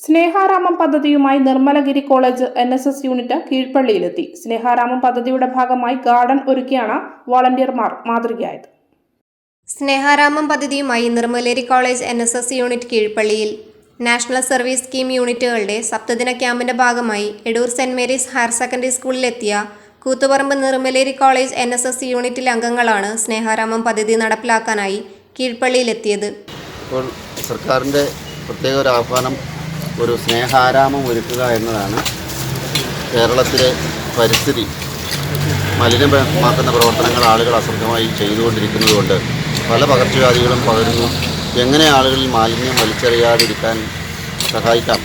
സ്നേഹാരാമം പദ്ധതിയുമായി Nirmalagiri college N S S unit കീഴ്പള്ളിയിലെത്തി Sneharamam പദ്ധതിയുടെ ഭാഗമായി ഗാർഡൻ ഒരുക്കിയാണ് വോളണ്ടിയർമാർ മാതൃകയായത്. സ്നേഹാരാമം പദ്ധതിയുമായി Nirmalagiri college N S S unit കീഴ്പള്ളിയിൽ national service scheme യൂണിറ്റുകളുടെ സപ്തദിന ക്യാമ്പിന്റെ ഭാഗമായി Edoor saint Mary's higher secondary സ്കൂളിലെത്തിയ Koothuparamba Nirmaleri college N S S യൂണിറ്റിലെ അംഗങ്ങളാണ് സ്നേഹാരാമം പദ്ധതി നടപ്പിലാക്കാനായി കീഴ്പള്ളിയിലെത്തിയത് ഇപ്പോൾ സർക്കാരിന്റെ പ്രത്യേക ഒരു ആഹ്വാനം ഒരു സ്നേഹാരാമം ഒരുക്കുക എന്നതാണ് കേരളത്തിലെ പരിസ്ഥിതി മലിനമാക്കുന്ന പ്രവർത്തനങ്ങൾ ആളുകൾ അശ്രദ്ധമായി ചെയ്തുകൊണ്ടിരിക്കുന്നതുകൊണ്ട് പല പകർച്ചവ്യാധികളും പകരുന്നു. എങ്ങനെ ആളുകളിൽ മാലിന്യം വലിച്ചെറിയാതിരിക്കാൻ സഹായിക്കാം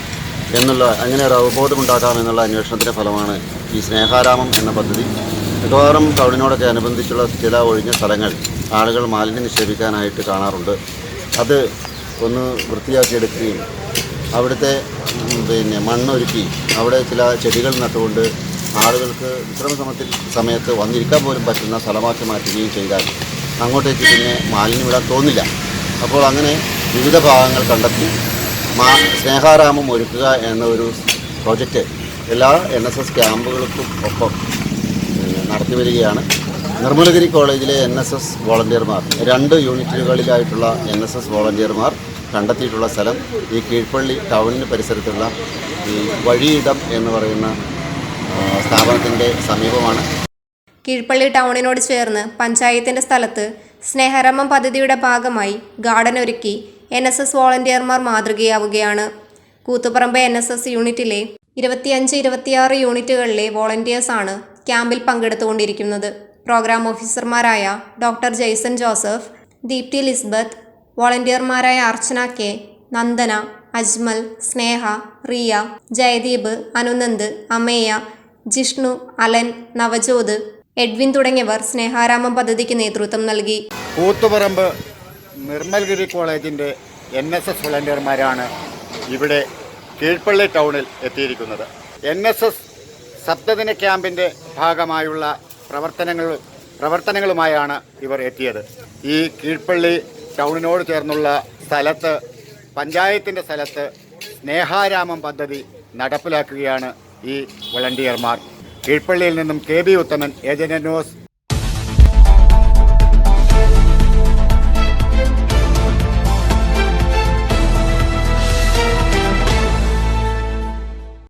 എന്നുള്ള അങ്ങനെ ഒരു അവബോധമുണ്ടാക്കാം എന്നുള്ള അന്വേഷണത്തിന്റെ ഫലമാണ് ഈ സ്നേഹാരാമം എന്ന പദ്ധതി. മിക്കവാറും ടൗണിനോടൊക്കെ അനുബന്ധിച്ചുള്ള ചില ഒഴിഞ്ഞ സ്ഥലങ്ങൾ ആളുകൾ മാലിന്യം നിക്ഷേപിക്കാനായിട്ട് കാണാറുണ്ട്. അത് ഒന്ന് വൃത്തിയാക്കിയെടുക്കുകയും അവിടുത്തെ പിന്നെ മണ്ണൊരുക്കി അവിടെ ചില ചെടികൾ നട്ടുകൊണ്ട് ആളുകൾക്ക് വിശ്രമസമത്തിൽ സമയത്ത് വന്നിരിക്കാൻ പോലും പറ്റുന്ന സ്ഥലമാക്കി മാറ്റുകയും ചെയ്താൽ അങ്ങോട്ടേക്ക് പിന്നെ മാലിന്യം ഇടാൻ തോന്നില്ല. അപ്പോൾ അങ്ങനെ വിവിധ ഭാഗങ്ങൾ കണ്ടെത്തി മാ സ്നേഹാരാമം ഒരുക്കുക എന്ന ഒരു പ്രോജക്റ്റ് എല്ലാ എൻ എസ് എസ് ക്യാമ്പുകൾക്കും ഒപ്പം നടത്തി വരികയാണ്. നിർമ്മലഗിരി കോളേജിലെ എൻ എസ് എസ് വോളണ്ടിയർമാർ രണ്ട് യൂണിറ്റുകളിലായിട്ടുള്ള എൻ എസ് എസ് വോളണ്ടിയർമാർ കണ്ടെത്തിയിട്ടുള്ള സ്ഥലം ഈ കീഴ്പള്ളി ടൗണിന് പരിസരത്തുള്ള ഈ വഴിയിടം എന്ന് പറയുന്ന സ്ഥാപനത്തിന്റെ സമീപമാണ്. കീഴ്പള്ളി ടൗണിനോട് ചേർന്ന് പഞ്ചായത്തിന്റെ സ്ഥലത്ത് സ്നേഹരമം പദ്ധതിയുടെ ഭാഗമായി ഗാർഡൻ ഒരുക്കി എൻ എസ് എസ് വോളണ്ടിയർമാർ മാതൃകയാവുകയാണ്. കൂത്തുപറമ്പ് എൻ എസ് എസ് യൂണിറ്റിലെ ഇരുപത്തിയഞ്ച് ഇരുപത്തിയാറ് യൂണിറ്റുകളിലെ വോളണ്ടിയേഴ്സാണ് ക്യാമ്പിൽ പങ്കെടുത്തുകൊണ്ടിരിക്കുന്നത്. പ്രോഗ്രാം ഓഫീസർമാരായ doctor Jason Joseph Deepthi Lisbeth വോളണ്ടിയർമാരായ Archana K Nandana Ajmal Sneha Riya Jayadeep Anunand Ameya Jishnu Allen Navjot Edwin തുടങ്ങിയവർ സ്നേഹാരാമം പദ്ധതിക്ക് നേതൃത്വം നൽകി. കൂത്തുപറമ്പ് നിർമ്മൽഗിരി കോളേജിന്റെ എൻ എസ് എസ് വളണ്ടിയർമാരാണ് ഇവിടെ കീഴ്പള്ളി ടൗണിൽ എത്തിയിരിക്കുന്നത്. എൻ എസ് എസ് സപ്തദിന ക്യാമ്പിന്റെ ഭാഗമായുള്ള പ്രവർത്തനങ്ങൾ പ്രവർത്തനങ്ങളുമായാണ് ഇവർ എത്തിയത്. ഈ കീഴ്പള്ളി ടൗണിനോട് ചേർന്നുള്ള സ്ഥലത്ത് പഞ്ചായത്തിന്റെ സ്ഥലത്ത് സ്നേഹാരാമം പദ്ധതി നടപ്പിലാക്കുകയാണ് ഈ വളണ്ടിയർമാർ. കീഴ്പള്ളിയിൽ നിന്നും K B Uthaman agent news